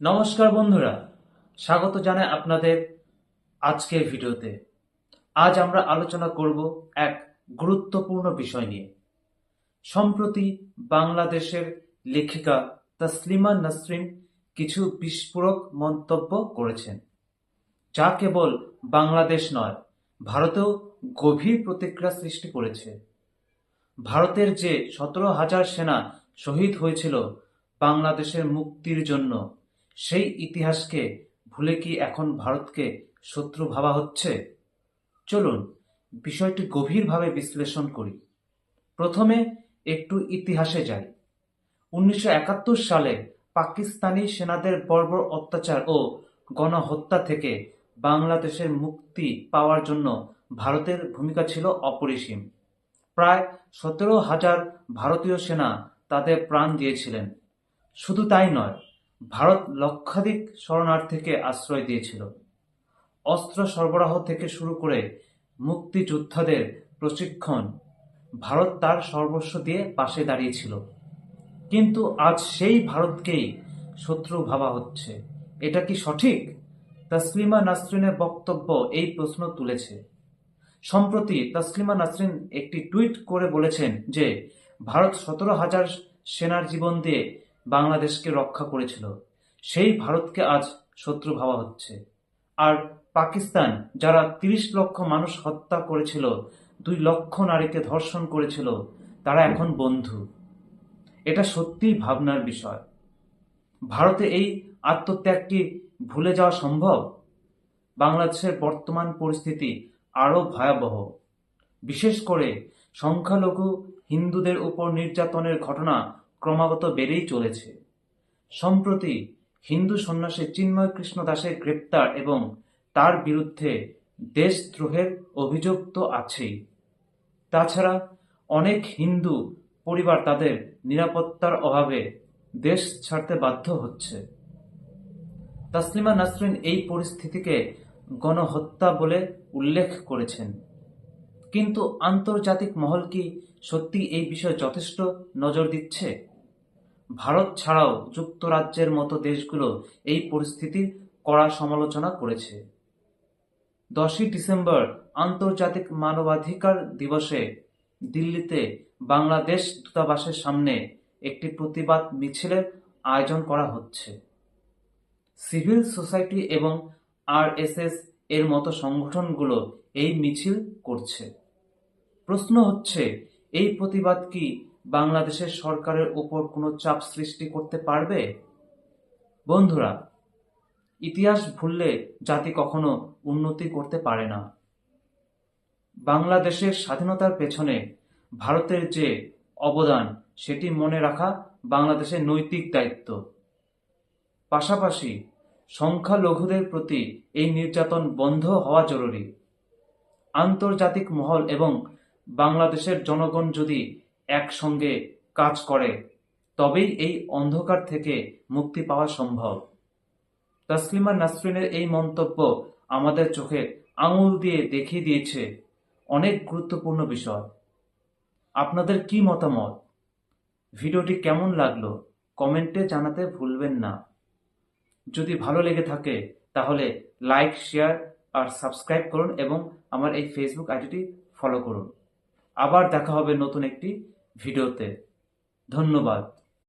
নমস্কার বন্ধুরা। স্বাগত জানাই আপনাদের আজকের ভিডিওতে। আজ আমরা আলোচনা করব এক গুরুত্বপূর্ণ বিষয় নিয়ে। সম্প্রতি বাংলাদেশের লেখিকা তসলিমা নাসরিন কিছু বিস্ফোরক মন্তব্য করেছেন, যা কেবল বাংলাদেশ নয়, ভারতেও গভীর প্রতিক্রিয়া সৃষ্টি করেছে। ভারতের যে সতেরো হাজার সেনা শহীদ হয়েছিল বাংলাদেশের মুক্তির জন্য সেই ইতিহাসকে ভুলে কি এখন ভারতকে শত্রু ভাবা হচ্ছে? চলুন বিষয়টি গভীরভাবে বিশ্লেষণ করি। প্রথমে একটু ইতিহাসে যাই। উনিশশো একাত্তর সালে পাকিস্তানি সেনাদের বর্বর অত্যাচার ও গণহত্যা থেকে বাংলাদেশের মুক্তি পাওয়ার জন্য ভারতের ভূমিকা ছিল অপরিসীম। প্রায় সতেরো হাজার ভারতীয় সেনা তাদের প্রাণ দিয়েছিলেন। শুধু তাই নয় ভারত লক্ষাধিক শরণার্থীকে আশ্রয় দিয়েছিল। অস্ত্র সরবরাহ থেকে শুরু করে মুক্তিযোদ্ধাদের প্রশিক্ষণ ভারত তার সর্বস্ব দিয়ে পাশে দাঁড়িয়েছিল। কিন্তু আজ সেই ভারতকেই শত্রু ভাবা হচ্ছে। এটা কি সঠিক? তসলিমা নাসরিনের বক্তব্য এই প্রশ্ন তুলেছে। সম্প্রতি তসলিমা নাসরিন একটি টুইট করে বলেছেন যে, ভারত সতেরো হাজার সেনার জীবন দিয়ে বাংলাদেশকে রক্ষা করেছিল। সেই ভারতকে আজ শত্রু ভাবা হচ্ছে। আর পাকিস্তান, যারা তিরিশ লক্ষ মানুষ হত্যা করেছিল, দুই লক্ষ নারীকে ধর্ষণ করেছিল, তারা এখন বন্ধু। এটা সত্যিই ভাবনার বিষয়। ভারতে এই আত্মত্যাগটি ভুলে যাওয়া সম্ভব? বাংলাদেশের বর্তমান পরিস্থিতি আরও ভয়াবহ। বিশেষ করে সংখ্যালঘু হিন্দুদের উপর নির্যাতনের ঘটনা ক্রমাগত বেড়েই চলেছে। সম্প্রতি হিন্দু সন্ন্যাসী চিন্ময় কৃষ্ণ দাসের গ্রেপ্তার এবং তার বিরুদ্ধে দেশদ্রোহের অভিযোগ তো আছেই। তাছাড়া অনেক হিন্দু পরিবার তাদের নিরাপত্তার অভাবে দেশ ছাড়তে বাধ্য হচ্ছে। তাসলিমা নাসরিন এই পরিস্থিতিকে গণহত্যা বলে উল্লেখ করেছেন। কিন্তু আন্তর্জাতিক মহল কি সত্যি এই বিষয়ে যথেষ্ট নজর দিচ্ছে? ভারত ছাড়াও যুক্তরাজ্যের মতো দেশগুলো এই পরিস্থিতির কড়া সমালোচনা করেছে। দশই ডিসেম্বর আন্তর্জাতিক মানবাধিকার দিবসে দিল্লিতে বাংলাদেশ দূতাবাসের সামনে একটি প্রতিবাদ মিছিলের আয়োজন করা হচ্ছে। সিভিল সোসাইটি এবং আরএসএস এর মতো সংগঠনগুলো এই মিছিল করছে। প্রশ্ন হচ্ছে, এই প্রতিবাদ কি বাংলাদেশের সরকারের উপর কোনো চাপ সৃষ্টি করতে পারবে? বন্ধুরা, ইতিহাস ভুললে জাতি কখনো উন্নতি করতে পারে না। বাংলাদেশের স্বাধীনতার পেছনে ভারতের যে অবদান, সেটি মনে রাখা বাংলাদেশের নৈতিক দায়িত্ব। পাশাপাশি সংখ্যালঘুদের প্রতি এই নির্যাতন বন্ধ হওয়া জরুরি। আন্তর্জাতিক মহল এবং বাংলাদেশের জনগণ যদি একসঙ্গে কাজ করে, তবেই এই অন্ধকার থেকে মুক্তি পাওয়া সম্ভব। তসলিমা নাসরিনের এই মন্তব্য আমাদের চোখে আঙুল দিয়ে দেখিয়ে দিয়েছে অনেক গুরুত্বপূর্ণ বিষয়। আপনাদের কি মতামত? ভিডিওটি কেমন লাগল কমেন্টে জানাতে ভুলবেন না। যদি ভালো লেগে থাকে, তাহলে লাইক, শেয়ার আর সাবস্ক্রাইব করুন এবং আমার এই ফেসবুক আইডিটি ফলো করুন। আবার দেখা হবে নতুন একটি ভিডিওতে ধন্যবাদ।